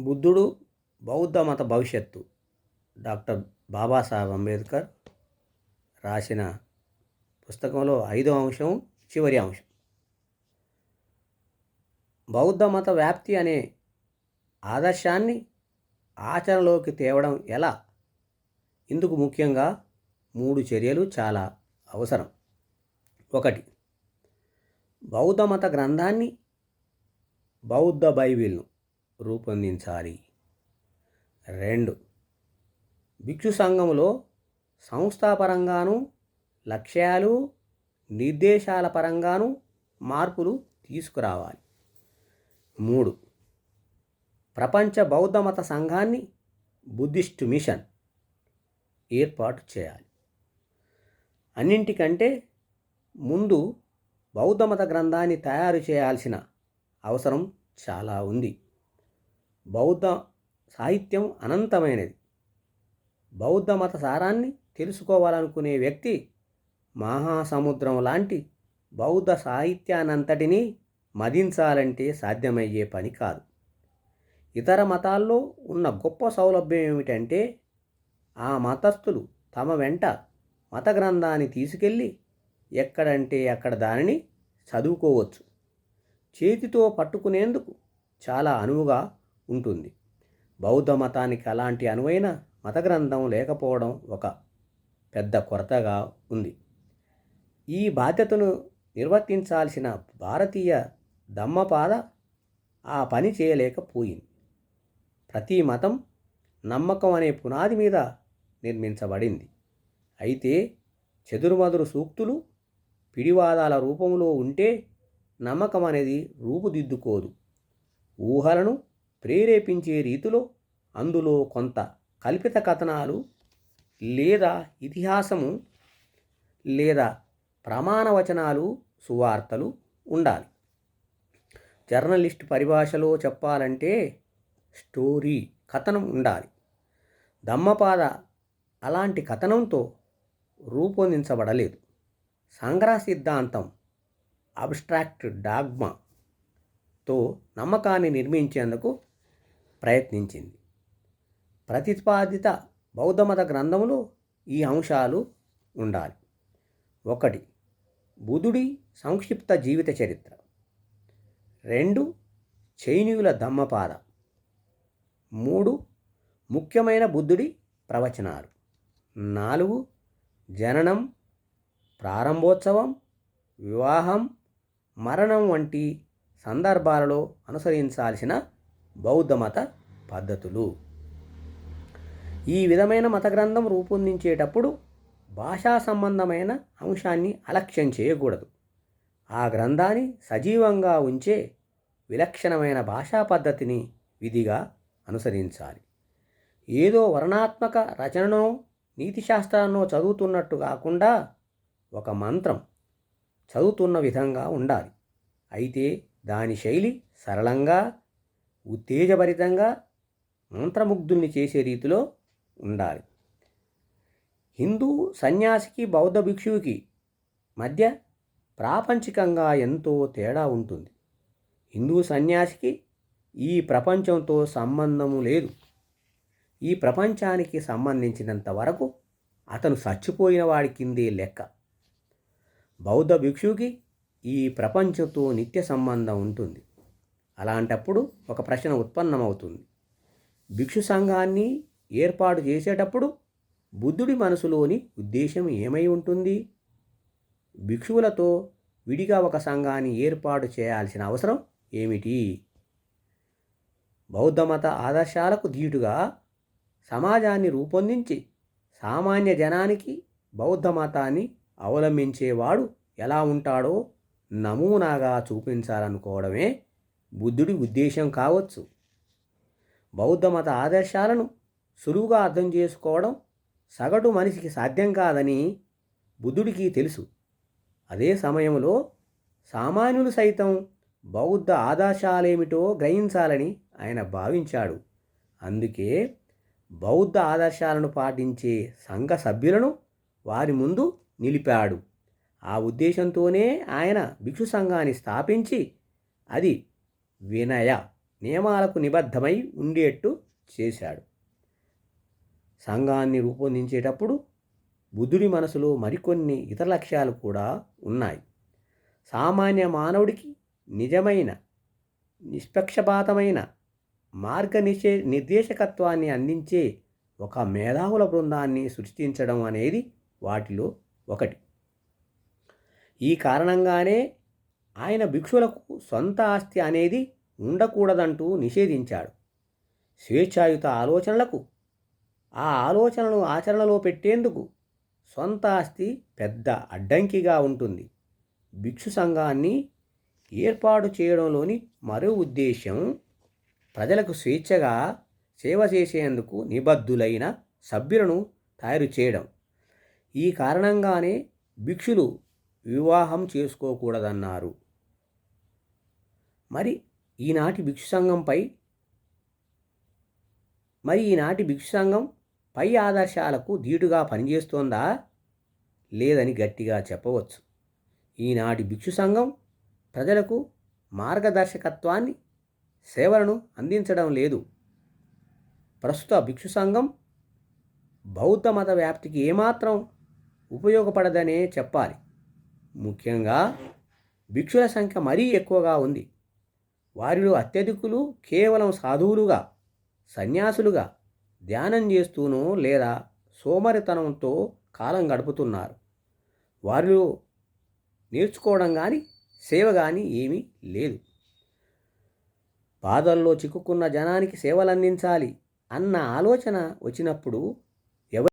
బుద్ధుడు బౌద్ధ మత భవిష్యత్తు డాక్టర్ బాబాసాహెబ్ అంబేద్కర్ రాసిన పుస్తకంలో ఐదో అంశం చివరి అంశం. బౌద్ధ మత వ్యాప్తి అనే ఆదర్శాన్ని ఆచరణలోకి తేవడం ఎలా? ఇందుకు ముఖ్యంగా మూడు చర్యలు చాలా అవసరం. ఒకటి బౌద్ధ మత గ్రంథాన్ని బౌద్ధ బైబిల్ను రూపొందించాలి. రెండు. భిక్షు సంఘములో సంస్థాపరంగాను లక్ష్యాలు నిర్దేశాల పరంగాను మార్పులు తీసుకురావాలి. మూడు. ప్రపంచ బౌద్ధ మత సంఘాన్ని బుద్ధిస్ట్ మిషన్ ఏర్పాటు చేయాలి. అన్నింటికంటే ముందు బౌద్ధ మత గ్రంథాన్ని తయారు చేయాల్సిన అవసరం చాలా ఉంది. బౌద్ధ సాహిత్యం అనంతమైనది. బౌద్ధ మత సారాన్ని తెలుసుకోవాలనుకునే వ్యక్తి మహాసముద్రం లాంటి బౌద్ధ సాహిత్యానంతటినీ మదించాలంటే సాధ్యమయ్యే పని కాదు. ఇతర మతాల్లో ఉన్న గొప్ప సౌలభ్యం ఏమిటంటే ఆ మతస్థులు తమ వెంట మత గ్రంథాన్ని తీసుకెళ్ళి ఎక్కడంటే అక్కడ దానిని చదువుకోవచ్చు. చేతితో పట్టుకునేందుకు చాలా అనువుగా ఉంటుంది. బౌద్ధ మతానికి అలాంటి అనువైన మత గ్రంథం లేకపోవడం ఒక పెద్ద కొరతగా ఉంది. ఈ బాధ్యతను నిర్వర్తించాల్సిన భారతీయ దమ్మపాద ఆ పని చేయలేకపోయింది. ప్రతి మతం నమ్మకం అనే పునాది మీద నిర్మించబడింది. అయితే చెదురుమదురు సూక్తులు పిడివాదాల రూపంలో ఉంటే నమ్మకం అనేది రూపుదిద్దుకోదు. ఊహలను ప్రేరేపించే రీతిలో అందులో కొంత కల్పిత కథనాలు లేదా ఇతిహాసము లేదా ప్రమాణవచనాలు సువార్తలు ఉండాలి. జర్నలిస్ట్ పరిభాషలో చెప్పాలంటే స్టోరీ కథనం ఉండాలి. దమ్మపాద అలాంటి కథనంతో రూపొందించబడలేదు. సంగ్రహ సిద్ధాంతం అబ్స్ట్రాక్ట్ డాగ్మాతో నమ్మకాన్ని నిర్మించేందుకు ప్రయత్నించింది. ప్రతిపాదిత బౌద్ధమత గ్రంథంలో ఈ అంశాలు ఉండాలి. ఒకటి బుధుడి సంక్షిప్త జీవిత చరిత్ర. రెండు చైనీయుల ధమ్మపాద మూడు ముఖ్యమైన బుద్ధుడి ప్రవచనాలు. నాలుగు జననం ప్రారంభోత్సవం వివాహం మరణం వంటి సందర్భాలలో అనుసరించాల్సిన బౌద్ధ మత పద్ధతులు. ఈ విధమైన మత గ్రంథం రూపొందించేటప్పుడు భాషా సంబంధమైన అంశాన్ని అలక్ష్యం చేయకూడదు. ఆ గ్రంథాన్ని సజీవంగా ఉంచే విలక్షణమైన భాషా పద్ధతిని విధిగా అనుసరించాలి. ఏదో వర్ణాత్మక రచననో నీతిశాస్త్రాన్నో చదువుతున్నట్టు కాకుండా ఒక మంత్రం చదువుతున్న విధంగా ఉండాలి. అయితే దాని శైలి సరళంగా ఉత్తేజభరితంగా మంత్రముగ్ధుల్ని చేసే రీతిలో ఉండాలి. హిందూ సన్యాసికి బౌద్ధ భిక్షువుకి మధ్య ప్రాపంచికంగా ఎంతో తేడా ఉంటుంది. హిందూ సన్యాసికి ఈ ప్రపంచంతో సంబంధము లేదు. ఈ ప్రపంచానికి సంబంధించినంత వరకు అతను చచ్చిపోయిన వాడి కిందే లెక్క. బౌద్ధ భిక్షువుకి ఈ ప్రపంచంతో నిత్య సంబంధం ఉంటుంది. అలాంటప్పుడు ఒక ప్రశ్న ఉత్పన్నమవుతుంది. భిక్షు సంఘాన్ని ఏర్పాటు చేసేటప్పుడు బుద్ధుడి మనసులోని ఉద్దేశం ఏమై ఉంటుంది? భిక్షువులతో విడిగా ఒక సంఘాన్ని ఏర్పాటు చేయాల్సిన అవసరం ఏమిటి? బౌద్ధమత ఆదర్శాలకు ధీటుగా సమాజాన్ని రూపొందించి సామాన్య జనానికి బౌద్ధ మతాన్ని అవలంబించేవాడు ఎలా ఉంటాడో నమూనాగా చూపించాలనుకోవడమే బుద్ధుడి ఉద్దేశం కావచ్చు. బౌద్ధ మత ఆదర్శాలను సులువుగా అర్థం చేసుకోవడం సగటు మనిషికి సాధ్యం కాదని బుద్ధుడికి తెలుసు. అదే సమయంలో సామాన్యులు సైతం బౌద్ధ ఆదర్శాలేమిటో గ్రహించాలని ఆయన భావించాడు. అందుకే బౌద్ధ ఆదర్శాలను పాటించే సంఘ సభ్యులను వారి ముందు నిలిపాడు. ఆ ఉద్దేశంతోనే ఆయన భిక్షు సంఘాన్ని స్థాపించి అది వినయ నియమాలకు నిబద్ధమై ఉండేట్టు చేశాడు. సంఘాన్ని రూపొందించేటప్పుడు బుద్ధుడి మనసులో మరికొన్ని ఇతర లక్ష్యాలు కూడా ఉన్నాయి. సామాన్య మానవుడికి నిజమైన నిష్పక్షపాతమైన మార్గనిషే నిర్దేశకత్వాన్ని అందించే ఒక మేధావుల బృందాన్ని సృష్టించడం అనేది వాటిలో ఒకటి. ఈ కారణంగానే ఆయన భిక్షులకు సొంత ఆస్తి అనేది ఉండకూడదంటూ నిషేధించాడు. స్వేచ్ఛాయుత ఆలోచనలకు ఆ ఆలోచనను ఆచరణలో పెట్టేందుకు సొంత ఆస్తి పెద్ద అడ్డంకిగా ఉంటుంది. భిక్షు సంఘాన్ని ఏర్పాటు చేయడంలోని మరో ఉద్దేశం ప్రజలకు స్వేచ్ఛగా సేవ చేసేందుకు నిబద్ధులైన సభ్యులను తయారు చేయడం. ఈ కారణంగానే భిక్షులు వివాహం చేసుకోకూడదన్నారు. మరి ఈనాటి భిక్షు సంఘంపై మరి ఈనాటి భిక్షు సంఘం పై ఆదర్శాలకు ధీటుగా పనిచేస్తోందా? లేదని గట్టిగా చెప్పవచ్చు. ఈనాటి భిక్షు సంఘం ప్రజలకు మార్గదర్శకత్వాన్ని సేవలను అందించడం లేదు. ప్రస్తుత భిక్షు సంఘం బౌద్ధ మత వ్యాప్తికి ఏమాత్రం ఉపయోగపడదనే చెప్పాలి. ముఖ్యంగా భిక్షుల సంఖ్య మరీ ఎక్కువగా ఉంది. వారిలో అత్యధికులు కేవలం సాధువులుగా సన్యాసులుగా ధ్యానం చేస్తూనో లేదా సోమరితనంతో కాలం గడుపుతున్నారు. వారిలో నేర్చుకోవడం కానీ సేవ కానీ ఏమీ లేదు. బాధల్లో చిక్కుకున్న జనానికి సేవలందించాలి అన్న ఆలోచన వచ్చినప్పుడు